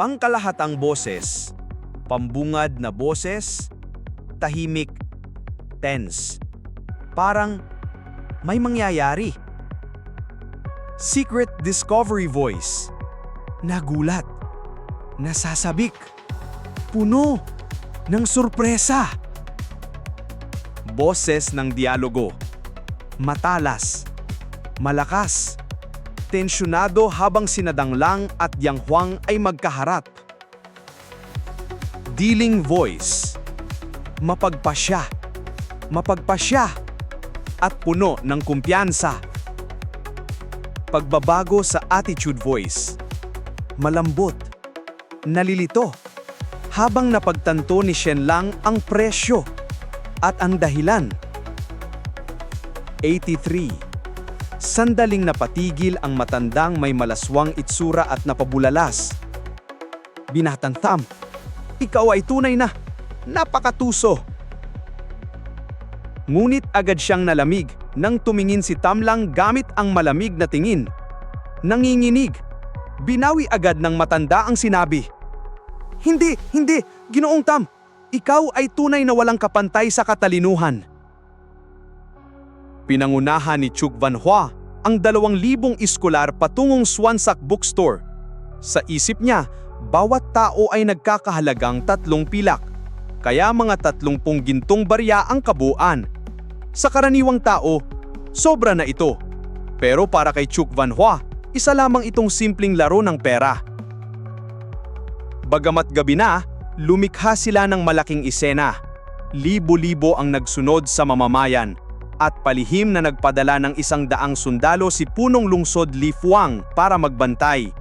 Pangkalahatang boses, pambungad na boses, tahimik, tense. Parang may mangyayari. Secret Discovery Voice. Nagulat. Nasasabik. Puno ng sorpresa. Boses ng dialogo. Matalas. Malakas. Tensyonado habang sinadanglang at Yang Huang ay magkaharap. Dealing voice. Mapagpasya. Mapagpasya. At puno ng kumpiyansa. Pagbabago sa attitude voice. Malambot. Nalilito. Habang napagtanto ni Shen Lang ang presyo at ang dahilan. 83. Sandaling napatigil ang matandang may malaswang itsura at napabulalas. Binatang Tham, ikaw ay tunay na, napakatuso. Ngunit agad siyang nalamig nang tumingin si Tam lang gamit ang malamig na tingin. Nanginginig. Binawi agad ng matanda ang sinabi. Hindi, hindi, ginoong Tam. Ikaw ay tunay na walang kapantay sa katalinuhan. Pinangunahan ni Chuk Van Hua ang dalawang libong iskolar patungong Swansak Bookstore. Sa isip niya, bawat tao ay nagkakahalagang tatlong pilak, kaya mga tatlumpung gintong barya ang kabuuan. Sa karaniwang tao, sobra na ito. Pero para kay Chuk Van Hua, isa lamang itong simpleng laro ng pera. Bagamat gabi na, lumikha sila ng malaking isena. Libo-libo ang nagsunod sa mamamayan at palihim na nagpadala ng isang daang sundalo si punong lungsod Li Fuang para magbantay.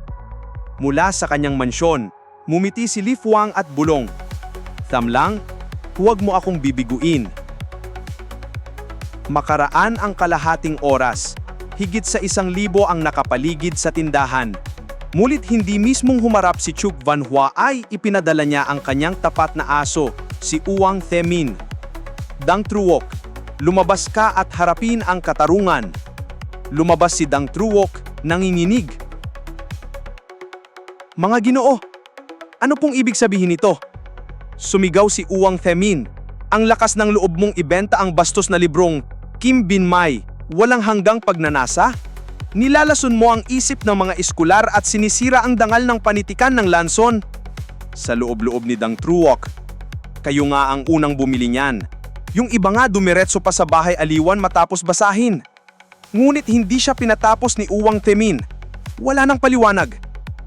Mula sa kanyang mansyon, mumiti si Li Fuang at bulong. Tamlang, huwag mo akong bibiguin. Makaraan ang kalahating oras, higit sa isang libo ang nakapaligid sa tindahan. Mulit hindi mismong humarap si Chuk Van Hua ay ipinadala niya ang kanyang tapat na aso, si Uwang Themin. Dang Truok, lumabas ka at harapin ang katarungan. Lumabas si Dang Truok, nanginginig. Mga ginoo, ano pong ibig sabihin nito? Sumigaw si Uwang Themin. Ang lakas ng loob mong ibenta ang bastos na librong Kim Bin Mai, walang hanggang pagnanasa? Nilalason mo ang isip ng mga eskular at sinisira ang dangal ng panitikan ng lanson. Sa loob-loob ni Dang Truok, kayo nga ang unang bumili niyan. Yung iba nga dumiretso pa sa bahay aliwan matapos basahin. Ngunit hindi siya pinatapos ni Uwang Temin. Wala nang paliwanag.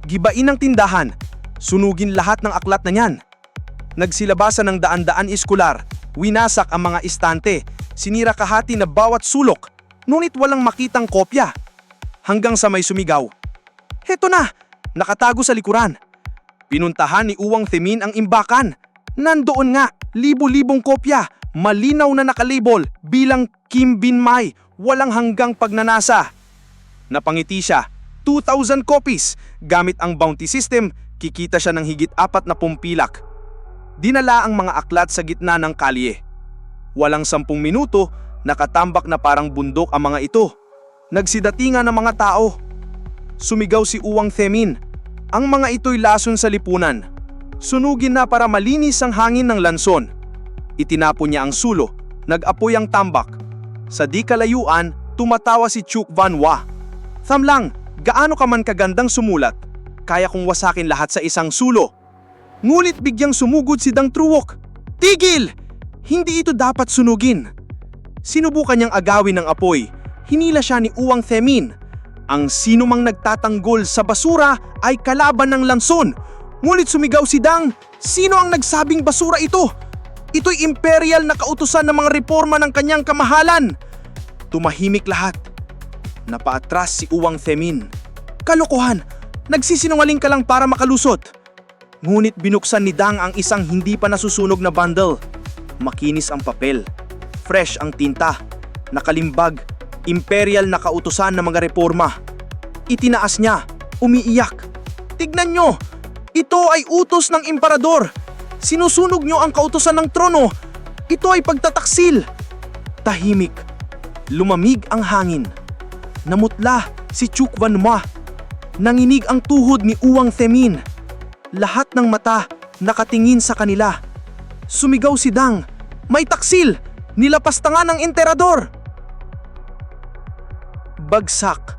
Gibain ang tindahan. Sunugin lahat ng aklat na niyan. Nagsilabasan ng daan-daan iskular. Winasak ang mga istante. Sinira kahati na bawat sulok. Ngunit walang makitang kopya. Hanggang sa may sumigaw. Heto na! Nakatago sa likuran. Pinuntahan ni Uwang Temin ang imbakan. Nandoon nga, libo-libong kopya, malinaw na nakalabel bilang Kim Bin Mai, walang hanggang pagnanasa. Napangiti siya, 2,000 copies. Gamit ang bounty system, kikita siya ng higit apat na pumpilak. Dinala ang mga aklat sa gitna ng kalye. Walang sampung minuto, nakatambak na parang bundok ang mga ito. Nagsidatingan ng mga tao. Sumigaw si Uwang Themin. Ang mga ito'y lason sa lipunan. Sunugin na para malinis ang hangin ng lanson. Itinapo niya ang sulo, nag-apoy ang tambak. Sa di kalayuan, tumatawa si Chuk Van Hua. Thamlang, gaano ka man kagandang sumulat, kaya kong wasakin lahat sa isang sulo. Ngunit bigyang sumugod si Dang Truok. Tigil! Hindi ito dapat sunugin. Sinubukan niyang agawin ng apoy. Hinila siya ni Uwang Themin. Ang sino mang nagtatanggol sa basura ay kalaban ng lanson. Ngunit sumigaw si Dang, sino ang nagsabing basura ito? Ito'y imperial na kautusan ng mga reforma ng kanyang kamahalan. Tumahimik lahat. Napaatras si Uwang Themin. Kalokohan! Nagsisinungaling ka lang para makalusot. Ngunit binuksan ni Dang ang isang hindi pa nasusunog na bundle. Makinis ang papel. Fresh ang tinta. Nakalimbag. Imperial na kautusan ng mga reforma. Itinaas niya. Umiiyak. Tignan nyo! Ito ay utos ng emperador. Sinusunog nyo ang kautosan ng trono. Ito ay pagtataksil. Tahimik. Lumamig ang hangin. Namutla si Chuk Van Ma. Nanginig ang tuhod ni Uwang Themin. Lahat ng mata nakatingin sa kanila. Sumigaw si Dang. May taksil! Nilapastangan ng emperador! Bagsak.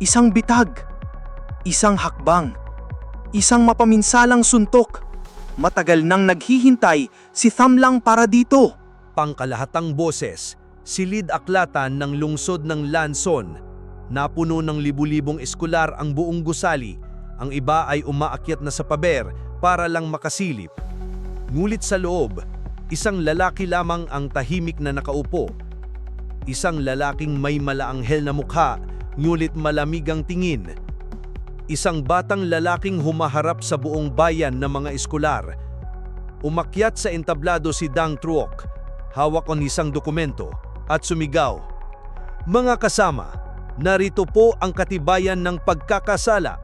Isang bitag. Isang hakbang. Isang mapaminsalang suntok. Matagal nang naghihintay si Thamlang para dito. pangkalahatang boses, silid aklatan ng lungsod ng Lanson. Napuno ng libu-libong eskular ang buong gusali, ang iba ay umaakyat na sa paber para lang makasilip. Ngulit sa loob, isang lalaki lamang ang tahimik na nakaupo. Isang lalaking may malaanghel na mukha, ngulit malamig ang tingin. Isang batang lalaking humaharap sa buong bayan ng mga eskular. Umakyat sa entablado si Dang Truok, hawak ang isang dokumento, at sumigaw. Mga kasama, narito po ang katibayan ng pagkakasala.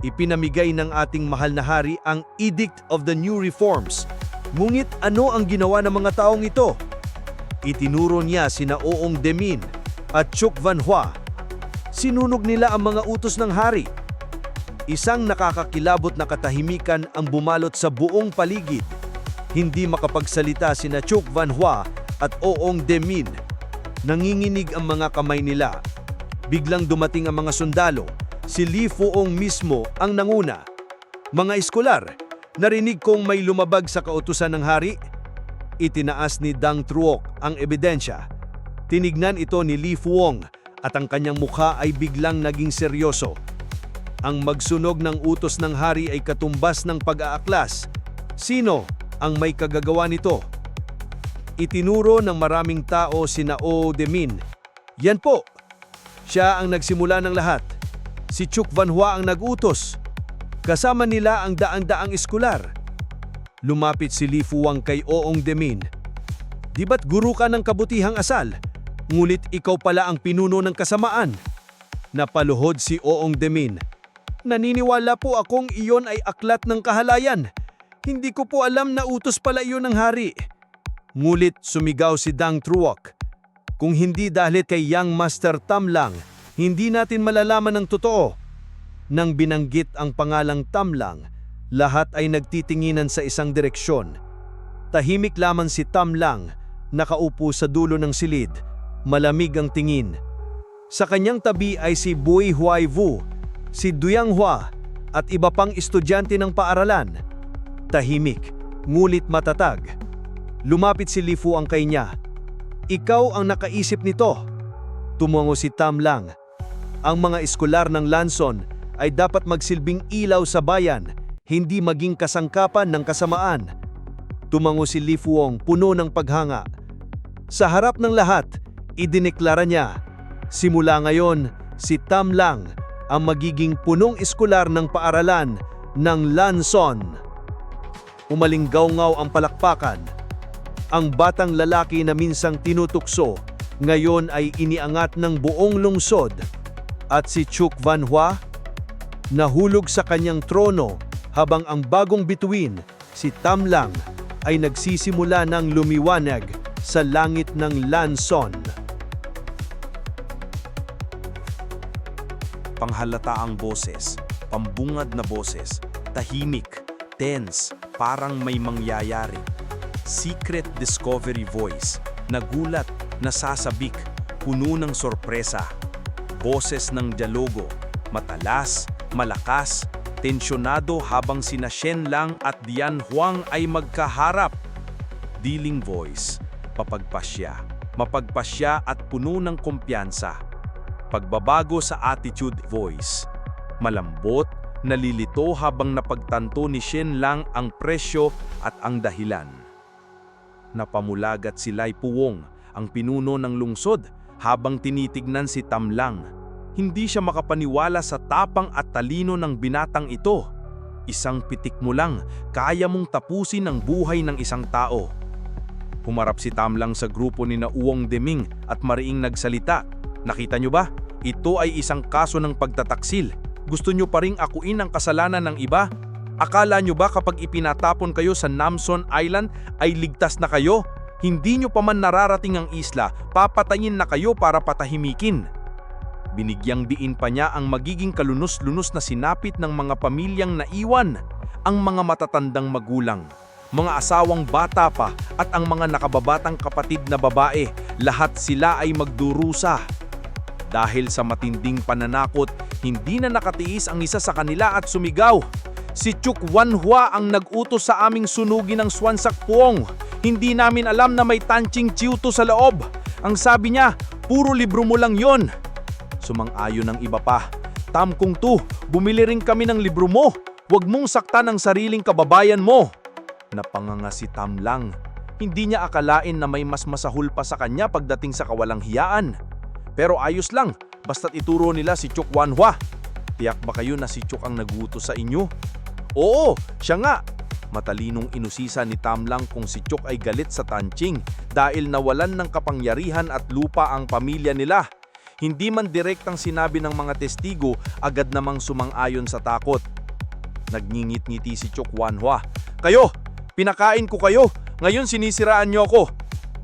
Ipinamigay ng ating mahal na hari ang Edict of the New Reforms. Ngunit ano ang ginawa ng mga taong ito? Itinuro niya sina Oong Demin at Chuk Van Hua. Sinunog nila ang mga utos ng hari. Isang nakakakilabot na katahimikan ang bumalot sa buong paligid. Hindi makapagsalita sina Chuk Van Hua at Oong Demin. Nanginginig ang mga kamay nila. Biglang dumating ang mga sundalo. Si Li Fuong mismo ang nanguna. Mga eskular, narinig kong may lumabag sa kautusan ng hari. Itinaas ni Dang Truok ang ebidensya. Tinignan ito ni Li Fuong at ang kanyang mukha ay biglang naging seryoso. Ang magsunog ng utos ng hari ay katumbas ng pag-aaklas. Sino ang may kagagawa nito? Itinuro ng maraming tao si Nao Demin. Yan po, siya ang nagsimula ng lahat. Si Chuk Van Hua ang nagutos. Kasama nila ang daang-daang eskular. Lumapit si Li Fuang kay Oong Demin. Di ba't guru ka ng kabutihang asal? Ngulit ikaw pala ang pinuno ng kasamaan. Napaluhod si Oong Demin. Naniniwala po akong iyon ay aklat ng kahalayan. Hindi ko po alam na utos pala iyon ng hari. Ngulit sumigaw si Dang Truok. Kung hindi dahil kay Young Master Tam lang, hindi natin malalaman ang totoo. Nang binanggit ang pangalang Tam lang, lahat ay nagtitinginan sa isang direksyon. Tahimik lamang si Tam lang, nakaupo sa dulo ng silid, malamig ang tingin. Sa kanyang tabi ay si Bui Huai Vu, si Duyang Hua, at iba pang estudyante ng paaralan. Tahimik, ngulit matatag. Lumapit si Li Fu ang kay niya. Ikaw ang nakaisip nito. Tumango si Tam lang. Ang mga eskular ng Lanson ay dapat magsilbing ilaw sa bayan, hindi maging kasangkapan ng kasamaan. Tumango si Li Fuong puno ng paghanga. Sa harap ng lahat, idineklara niya, simula ngayon, si Tam lang ang magiging punong eskular ng paaralan ng Lanson. Umalinggaw-ngaw ang palakpakan. Ang batang lalaki na minsang tinutukso, ngayon ay iniangat ng buong lungsod. At si Chuk Van Hua, nahulog sa kanyang trono habang ang bagong bituin, si Tam Lang, ay nagsisimula ng lumiwanag sa langit ng Lanson. Panghalata ang boses, pambungad na boses, tahimik, tense, parang may mangyayari. Secret discovery voice, nagulat, nasasabik, puno ng sorpresa. Boses ng dialogo, matalas, malakas, tensyonado habang sina Shen Lang at Dian Huang ay magkaharap. Dealing voice, papagpasya, mapagpasya at puno ng kumpiyansa pagbabago sa attitude voice. Malambot, nalilito habang napagtanto ni Shen Lang ang presyo at ang dahilan. Napamulagat si Lai Puwong, ang pinuno ng lungsod, habang tinitignan si Tam Lang. Hindi siya makapaniwala sa tapang at talino ng binatang ito. Isang pitik mo lang, kaya mong tapusin ang buhay ng isang tao. Humarap si Tam Lang sa grupo ni na Uong Deming at mariing nagsalita. Nakita nyo ba? Ito ay isang kaso ng pagtataksil. Gusto nyo pa ring akuin ang kasalanan ng iba? Akala nyo ba kapag ipinatapon kayo sa Namson Island ay ligtas na kayo? Hindi nyo pa man nararating ang isla, papatayin na kayo para patahimikin. Binigyang diin pa niya ang magiging kalunos-lunos na sinapit ng mga pamilyang naiwan. ang mga matatandang magulang, mga asawang bata pa at ang mga nakababatang kapatid na babae, lahat sila ay magdurusa. Dahil sa matinding pananakot, hindi na nakatiis ang isa sa kanila at sumigaw. Si Chuk Wanhua ang nag-utos sa aming sunugin ng Swansak Puong. Hindi namin alam na may tanching chiuto sa loob. Ang sabi niya, puro libro mo lang yon. Sumang-ayon ng iba pa. Tam kung tu, bumili rin kami ng libro mo. Huwag mong saktan ang sariling kababayan mo. Napanganga si Tam lang. Hindi niya akalain na may mas masahul pa sa kanya pagdating sa kawalang hiyaan. Pero ayos lang, basta't ituro nila si Chuk Wanhua. Tiyak ba kayo na si Chuk ang nagutos sa inyo? Oo, siya nga. Matalinong inusisa ni Tam lang kung si Chuk ay galit sa Tanching dahil nawalan ng kapangyarihan at lupa ang pamilya nila. Hindi man direktang sinabi ng mga testigo, agad namang sumang-ayon sa takot. Nagngingit-ngiti si Chuk Wanhua. Kayo! Pinakain ko kayo! Ngayon sinisiraan niyo ako!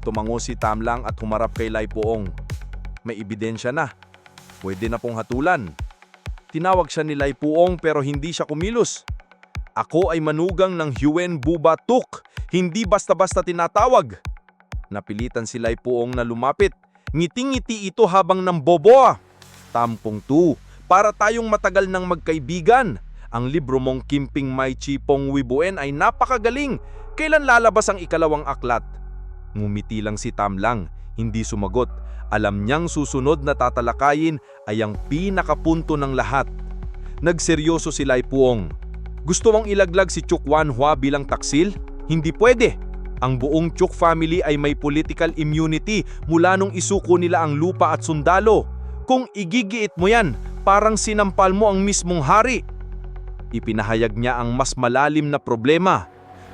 Tumango si Tam lang at humarap kay Lai Poong. May ebidensya na. Pwede na pong hatulan. Tinawag siya ni Lai Puong pero hindi siya kumilos. Ako ay manugang ng Huen Buba Tuk, hindi basta-basta tinatawag. Napilitan si Lai Puong na lumapit. Ngiting-ngiti ito habang namboboa. Tampong tu, para tayong matagal ng magkaibigan. Ang libro mong Kimping Mai Chipong Wibuen ay napakagaling. Kailan lalabas ang ikalawang aklat? Ngumiti lang si Tam lang, hindi sumagot. Alam niyang susunod na tatalakayin ay ang pinakapunto ng lahat. Nagseryoso si Lai Puong. Gusto mong ilaglag si Chuk Wanhua bilang taksil? Hindi pwede. Ang buong Chuk family ay may political immunity mula nung isuko nila ang lupa at sundalo. Kung igigiit mo yan, parang sinampal mo ang mismong hari. Ipinahayag niya ang mas malalim na problema.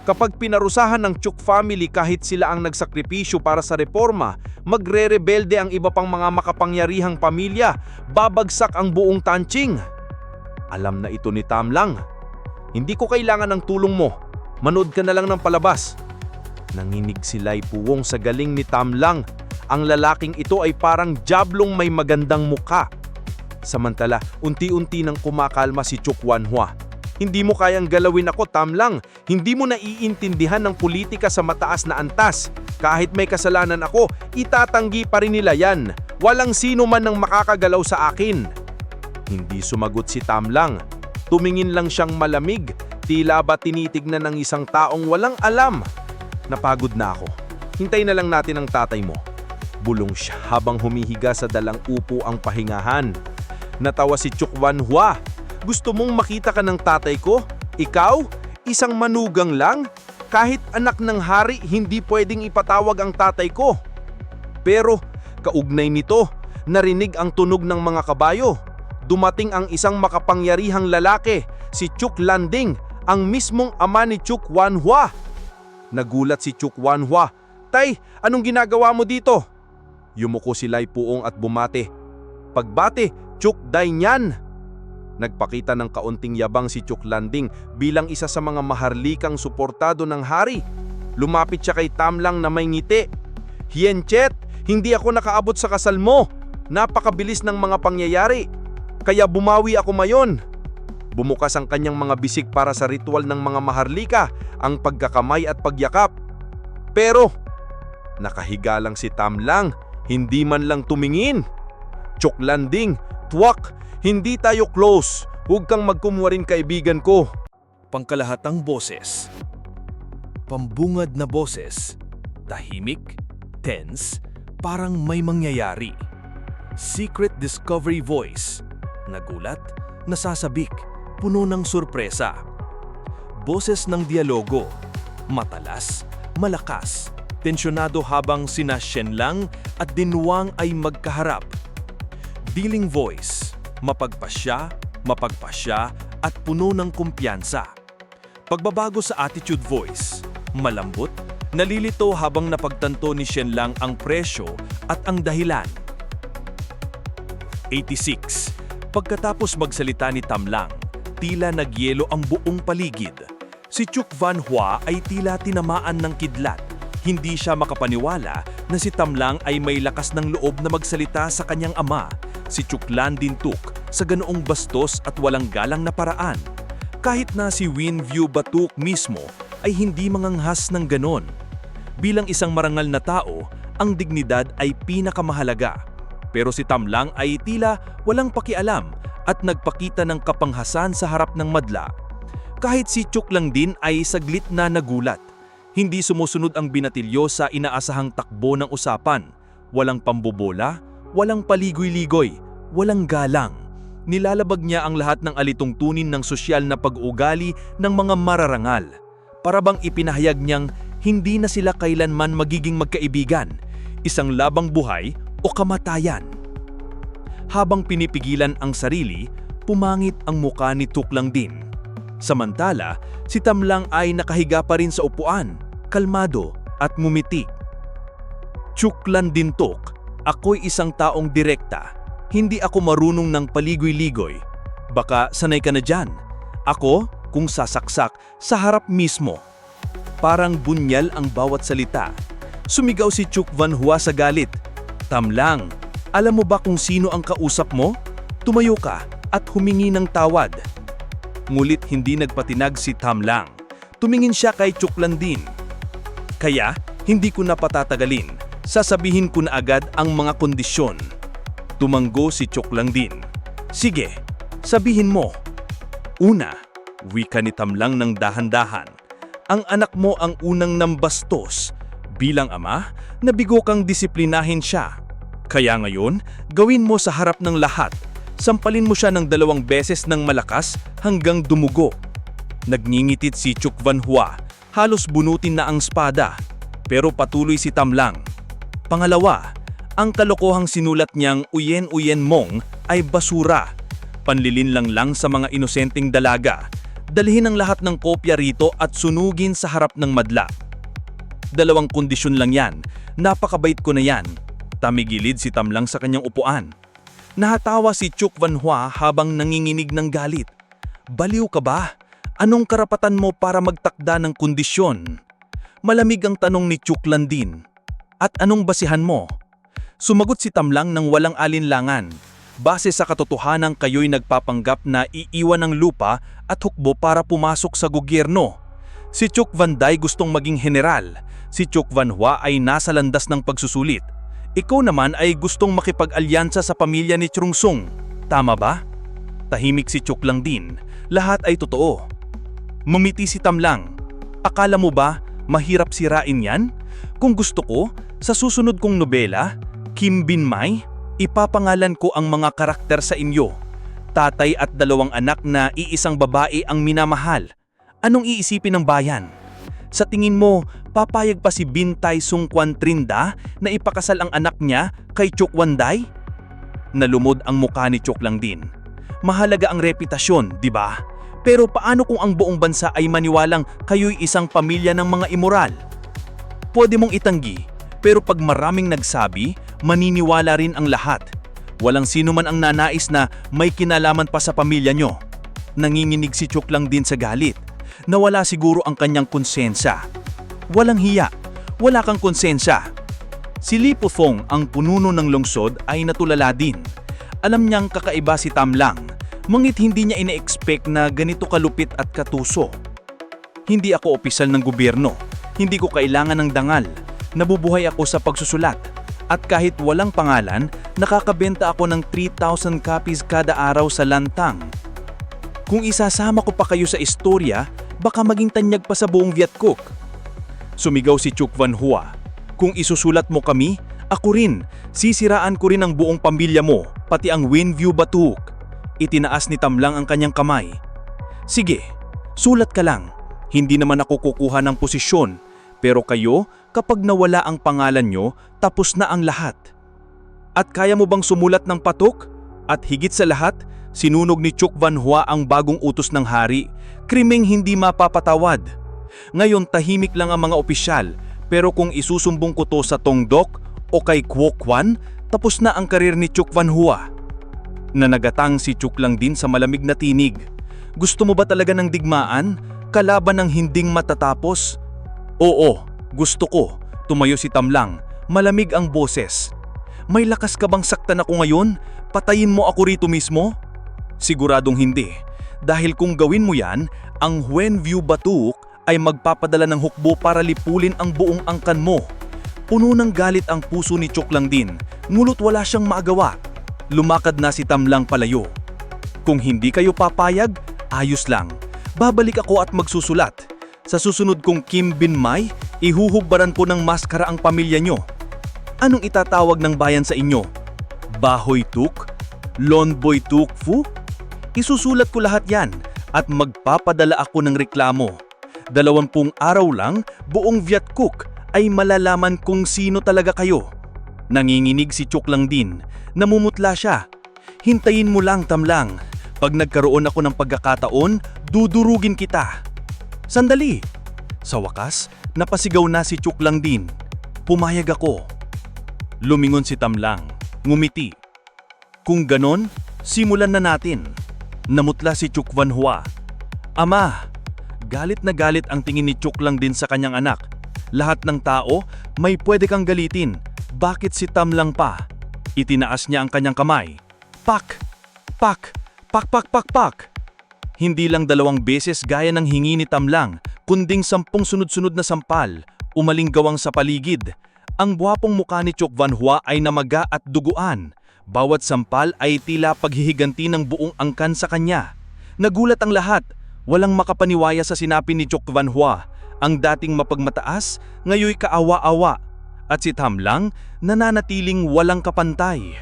Kapag pinarusahan ng Chuk family kahit sila ang nagsakripisyo para sa reforma, magre-rebelde ang iba pang mga makapangyarihang pamilya, babagsak ang buong tanching. Alam na ito ni Tam lang. Hindi ko kailangan ng tulong mo. Manood ka na lang ng palabas. Nanginig si Lai Puwong sa galing ni Tam lang. Ang lalaking ito ay parang jablong may magandang muka. Samantala, unti-unti nang kumakalma si Chuk Wanhua. Hindi mo kayang galawin ako, Tam lang. Hindi mo naiintindihan ng politika sa mataas na antas. Kahit may kasalanan ako, itatanggi pa rin nila yan. Walang sino man ang makakagalaw sa akin. Hindi sumagot si Tam lang. Tumingin lang siyang malamig, tila ba tinitignan ng isang taong walang alam. Napagod na ako. Hintay na lang natin ang tatay mo. Bulong siya habang humihiga sa dalang upo ang pahingahan. Natawa si Chuk Wanhua. Gusto mong makita ka ng tatay ko? Ikaw? Isang manugang lang? Kahit anak ng hari, hindi pwedeng ipatawag ang tatay ko. Pero, kaugnay nito, narinig ang tunog ng mga kabayo. Dumating ang isang makapangyarihang lalaki, si Chuk Landing, ang mismong ama ni Chuk Wanhua. Nagulat si Chuk Wanhua. Tay, anong ginagawa mo dito? Yumuko si Lai Puong at bumate. Pagbate, Chuk Dai Nyan. Nagpakita ng kaunting yabang si Chuk Landing bilang isa sa mga maharlikang suportado ng hari. Lumapit siya kay Tam lang na may ngiti. Hienchet, hindi ako nakaabot sa kasal mo. Napakabilis ng mga pangyayari. Kaya bumawi ako mayon. Bumukas ang kanyang mga bisig para sa ritual ng mga maharlika, ang pagkakamay at pagyakap. Pero, nakahiga lang si Tam lang, hindi man lang tumingin. Chok landing, twak, hindi tayo close. Huwag kang magkumuwarin kaibigan ko. Pangkalahatang boses. Pambungad na boses. Tahimik, tense, parang may mangyayari. Secret discovery voice. Nagulat, nasasabik, puno ng sorpresa. Boses ng dialogo. Matalas, malakas, tensyonado habang sina Shenlang at Dinwang ay magkaharap. Dealing voice, mapagpasya, mapagpasya at puno ng kumpiyansa. Pagbabago sa attitude voice, malambot, nalilito habang napagtanto ni Shenlang ang presyo at ang dahilan. 86. Pagkatapos magsalita ni Tamlang, tila nagyelo ang buong paligid. Si Chuk Van Hua ay tila tinamaan ng kidlat. Hindi siya makapaniwala na si Tamlang ay may lakas ng loob na magsalita sa kanyang ama, si Chuk Landin Tuk, sa ganoong bastos at walang galang na paraan. Kahit na si Winview Batuk mismo ay hindi manganghas ng ganon. Bilang isang marangal na tao, ang dignidad ay pinakamahalaga. Pero si Tamlang ay tila walang pakialam at nagpakita ng kapanghasan sa harap ng madla. Kahit si Chuk lang din ay saglit na nagulat. Hindi sumusunod ang binatilyo sa inaasahang takbo ng usapan. Walang pambobola, walang paligoy-ligoy, walang galang. Nilalabag niya ang lahat ng alitungtunin ng sosyal na pag-ugali ng mga mararangal. Para bang ipinahayag niyang hindi na sila kailanman magiging magkaibigan, isang labang buhay o kamatayan. Habang pinipigilan ang sarili, pumangit ang muka ni Tuklang din. Samantala, si Tamlang ay nakahiga pa rin sa upuan, kalmado at mumitik. Chuklan din Tuk, ako'y isang taong direkta. Hindi ako marunong ng paligoy-ligoy. Baka sanay ka na dyan. Ako, kung sasaksak, sa harap mismo. Parang bunyal ang bawat salita. Sumigaw si Chuk Van Hua sa galit. Tamlang, alam mo ba kung sino ang kausap mo? Tumayo ka at humingi ng tawad. Ngulit hindi nagpatinag si Tamlang. Tumingin siya kay Chuklandin. Kaya, hindi ko na patatagalin. Sasabihin ko na agad ang mga kondisyon. Tumanggo si Chuklandin. Sige, sabihin mo. Una, wika ni Tamlang ng dahan-dahan. Ang anak mo ang unang nambastos. Bilang ama, nabigo kang disiplinahin siya. Kaya ngayon, gawin mo sa harap ng lahat. Sampalin mo siya ng dalawang beses ng malakas hanggang dumugo. Nagningitit si Chuk Van Hua. Halos bunutin na ang spada. Pero patuloy si Tamlang. Pangalawa, ang kalokohang sinulat niyang Uyen-Uyen Mong ay basura. Panlilin lang lang sa mga inosenteng dalaga. Dalhin ang lahat ng kopya rito at sunugin sa harap ng madla. Dalawang kondisyon lang yan. Napakabait ko na yan. Tamigilid si Tamlang sa kanyang upuan. Nahatawa si Chuk Van Hua habang nanginginig ng galit. Baliw ka ba? Anong karapatan mo para magtakda ng kondisyon? Malamig ang tanong ni Chuk Landin. At anong basihan mo? Sumagot si Tamlang ng walang alinlangan. Base sa katotohanan kayo'y nagpapanggap na iiwan ng lupa at hukbo para pumasok sa gobyerno. Si Chuk Van Dai gustong maging general. Si Chuk Van Hua ay nasa landas ng pagsusulit. Ikaw naman ay gustong makipag-alyansa sa pamilya ni Trung Sung. Tama ba? Tahimik si Chuk lang din. Lahat ay totoo. Mumiti si Tamlang. Akala mo ba mahirap sirain yan? Kung gusto ko, sa susunod kong nobela, Kim Bin Mai, ipapangalan ko ang mga karakter sa inyo. Tatay at dalawang anak na iisang babae ang minamahal. Anong iisipin ng bayan? Sa tingin mo, papayag pa si Bintay Sung Kwan Trinda na ipakasal ang anak niya kay Chuk Wanday? Nalumod ang mukha ni Chuk lang din. Mahalaga ang reputasyon, di ba? Pero paano kung ang buong bansa ay maniwalang kayo'y isang pamilya ng mga immoral? Pwede mong itanggi, pero pag maraming nagsabi, maniniwala rin ang lahat. Walang sino man ang nanais na may kinalaman pa sa pamilya nyo. Nanginginig si Chuk lang din sa galit. Nawala siguro ang kanyang konsensya. Walang hiya, wala kang konsensya. Si Li Pufong, ang pununo ng lungsod, ay natulala din. Alam niyang kakaiba si Tam Lang, mangit hindi niya ina-expect na ganito kalupit at katuso. Hindi ako opisyal ng gobyerno. Hindi ko kailangan ng dangal. Nabubuhay ako sa pagsusulat. At kahit walang pangalan, nakakabenta ako ng 3,000 copies kada araw sa lantang. Kung isasama ko pa kayo sa istorya, baka maging tanyag pa sa buong Vietcong. Sumigaw si Chuk Van Hua. Kung isusulat mo kami, ako rin. Sisiraan ko rin ang buong pamilya mo, pati ang Windview Batuk. Itinaas ni Tamlang ang kanyang kamay. Sige, sulat ka lang. Hindi naman ako kukuha ng posisyon. Pero kayo, kapag nawala ang pangalan nyo, tapos na ang lahat. At kaya mo bang sumulat ng patok? At higit sa lahat, sinunog ni Chuk Van Hua ang bagong utos ng hari, krimeng hindi mapapatawad. Ngayon tahimik lang ang mga opisyal, pero kung isusumbong ko to sa Tongdok o kay Kwok Kwan, tapos na ang karir ni Chuk Van Hua. Nanagatang si Chuk lang din sa malamig na tinig. Gusto mo ba talaga ng digmaan? Kalaban ng hinding matatapos? Oo, gusto ko. Tumayo si Tamlang. Malamig ang boses. May lakas ka bang saktan ako ngayon? Patayin mo ako rito mismo? Siguradong hindi. Dahil kung gawin mo yan, ang Huenview Batuk ay magpapadala ng hukbo para lipulin ang buong angkan mo. Puno ng galit ang puso ni Chok lang din, ngunit wala siyang maagawa. Lumakad na si Tamlang palayo. Kung hindi kayo papayag, ayos lang. Babalik ako at magsusulat. Sa susunod kong Kim Bin Mai, ihuhubbaran ko ng maskara ang pamilya nyo. Anong itatawag ng bayan sa inyo? Bahoy Tuk? Lonboy Tuk Fu? Isusulat ko lahat yan at magpapadala ako ng reklamo. Dalawampung araw lang, buong Vietcook ay malalaman kung sino talaga kayo. Nanginginig si Chuk lang din, namumutla siya. Hintayin mo lang tamlang. Pag nagkaroon ako ng pagkakataon, dudurugin kita. Sandali! Sa wakas, napasigaw na si Chuk din. Pumayag ako. Lumingon si Tamlang, ngumiti. Kung ganon, simulan na natin. Namutla si Chuk Van Hua. Ama, galit na galit ang tingin ni Chuk lang din sa kanyang anak. Lahat ng tao, may pwede kang galitin. Bakit si Tam lang pa? Itinaas niya ang kanyang kamay. Pak! Pak! Pak pak pak pak! Hindi lang dalawang beses gaya ng hingi ni Tamlang, kunding sampung sunod-sunod na sampal, umaling gawang sa paligid. Ang buwapong mukha ni Chok Van Hua ay namaga at duguan. Bawat sampal ay tila paghihiganti ng buong angkan sa kanya. Nagulat ang lahat. Walang makapaniwaya sa sinapi ni Chok Van Hua. Ang dating mapagmataas, ngayoy kaawa-awa. At si Tam lang, nananatiling walang kapantay.